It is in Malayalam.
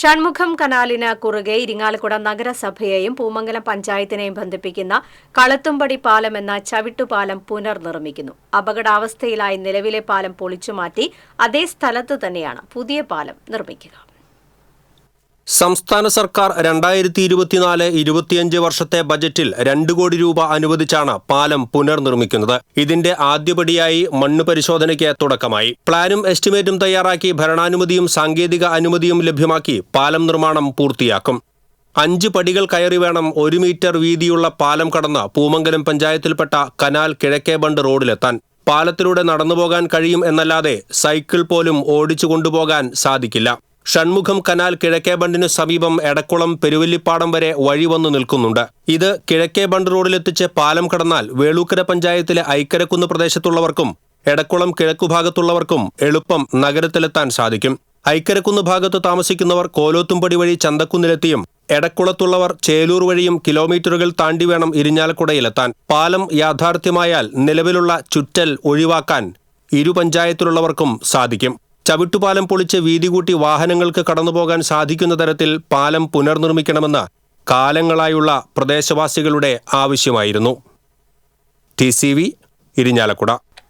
ഷൺമുഖം കനാലിന് കുറുകെ ഇരിങ്ങാലക്കുട നഗരസഭയെയും പൂമംഗലം പഞ്ചായത്തിനെയും ബന്ധിപ്പിക്കുന്ന കളത്തുംപടി പാലം എന്ന ചവിട്ടുപാലം പുനർനിർമ്മിക്കുന്നു. അപകടാവസ്ഥയിലായി നിലവിലെ പാലം പൊളിച്ചുമാറ്റി അതേ സ്ഥലത്ത് തന്നെയാണ് പുതിയ പാലം നിർമ്മിക്കുക. സംസ്ഥാന സർക്കാർ രണ്ടായിരത്തി ഇരുപത്തിനാല് ഇരുപത്തിയഞ്ച് വർഷത്തെ ബജറ്റിൽ രണ്ട് കോടി രൂപ അനുവദിച്ചാണ് പാലം പുനർനിർമ്മിക്കുന്നത്. ഇതിന്റെ ആദ്യപടിയായി മണ്ണ് പരിശോധനയ്ക്ക് തുടക്കമായി. പ്ലാനും എസ്റ്റിമേറ്റും തയ്യാറാക്കി ഭരണാനുമതിയും സാങ്കേതിക അനുമതിയും ലഭ്യമാക്കി പാലം നിർമ്മാണം പൂർത്തിയാക്കും. അഞ്ച് പടികൾ കയറി വേണം ഒരു മീറ്റർ വീതിയുള്ള പാലം കടന്ന് പൂമംഗലം പഞ്ചായത്തിൽപ്പെട്ട കനാൽ കിഴക്കേ ബണ്ട് റോഡിലെത്താൻ. പാലത്തിലൂടെ നടന്നുപോകാൻ കഴിയും എന്നല്ലാതെ സൈക്കിൾ പോലും ഓടിച്ചു കൊണ്ടുപോകാൻ സാധിക്കില്ല. ഷൺമുഖം കനാൽ കിഴക്കേ ബണ്ടിനു സമീപം എടക്കുളം പെരുവല്ലിപ്പാടം വരെ വഴി വന്നു നിൽക്കുന്നുണ്ട്. ഇത് കിഴക്കേ ബണ്ട് റോഡിലെത്തിച്ച് പാലം കടന്നാൽ വേളൂക്കര പഞ്ചായത്തിലെ ഐക്കരക്കുന്ന് പ്രദേശത്തുള്ളവർക്കും എടക്കുളം കിഴക്കുഭാഗത്തുള്ളവർക്കും എളുപ്പം നഗരത്തിലെത്താൻ സാധിക്കും. ഐക്കരക്കുന്ന് ഭാഗത്ത് താമസിക്കുന്നവർ കോലോത്തുംപടി വഴി ചന്തക്കുന്നിലെത്തിയും എടക്കുളത്തുള്ളവർ ചേലൂർ വഴിയും കിലോമീറ്ററുകൾ താണ്ടി വേണം ഇരിഞ്ഞാലക്കുടയിലെത്താൻ. പാലം യാഥാർത്ഥ്യമായാൽ നിലവിലുള്ള ചുറ്റൽ ഒഴിവാക്കാൻ ഇരു പഞ്ചായത്തിലുള്ളവർക്കും സാധിക്കും. ചവിട്ടുപാലം പൊളിച്ച് വീതി കൂട്ടി വാഹനങ്ങൾക്ക് കടന്നുപോകാൻ സാധിക്കുന്ന തരത്തിൽ പാലം പുനർനിർമ്മിക്കണമെന്ന് കാലങ്ങളായുള്ള പ്രദേശവാസികളുടെ ആവശ്യമായിരുന്നു. T C V Irinjalakuda.